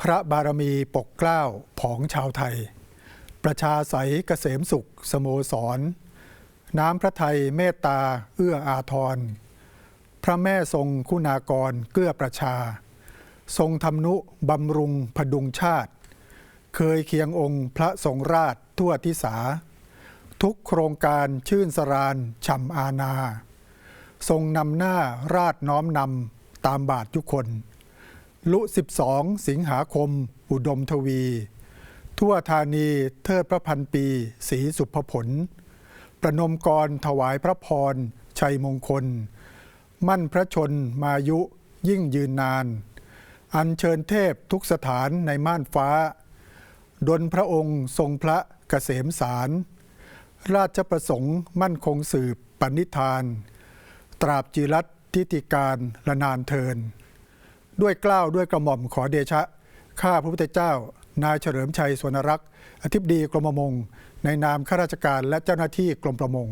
พระบารมีปกเกล้าผองชาวไทย ประชาใสยเกษมสุข สโมสร น้ำพระไทยเมตตาเอื้ออาทร พระแม่ทรงคุณากรเกื้อประชา ทรงทำนุบำรุงพดุงชาติ เคยเคียงองค์พระทรงราชทั่วทิสา ทุกโครงการชื่นสรานฉ่ำอาณา ทรงนำหน้าราชน้อมนำตามบาททุกคน ลุ 12 สิงหาคม อุดมทวี ทั่วธานีเทิดพระพันปีศรีสุภผล ประนมกรถวายพระพร ชัยมงคล มั่นพระชนมายุยิ่งยืนนาน อัญเชิญเทพทุกสถานในม่านฟ้าดลพระองค์ทรงพระเกษมสาร ราชประสงค์มั่นคงสืบปณิธาน ตราบจิรัตทิติการละนานเทิน ด้วยกล้าวด้วยกระหม่อมขอเดชะ ข้าพระพุทธเจ้า นายเฉลิมชัยสวนรักษ์อธิบดีกรมประมง ในนามข้าราชการและเจ้าหน้าที่กรมประมง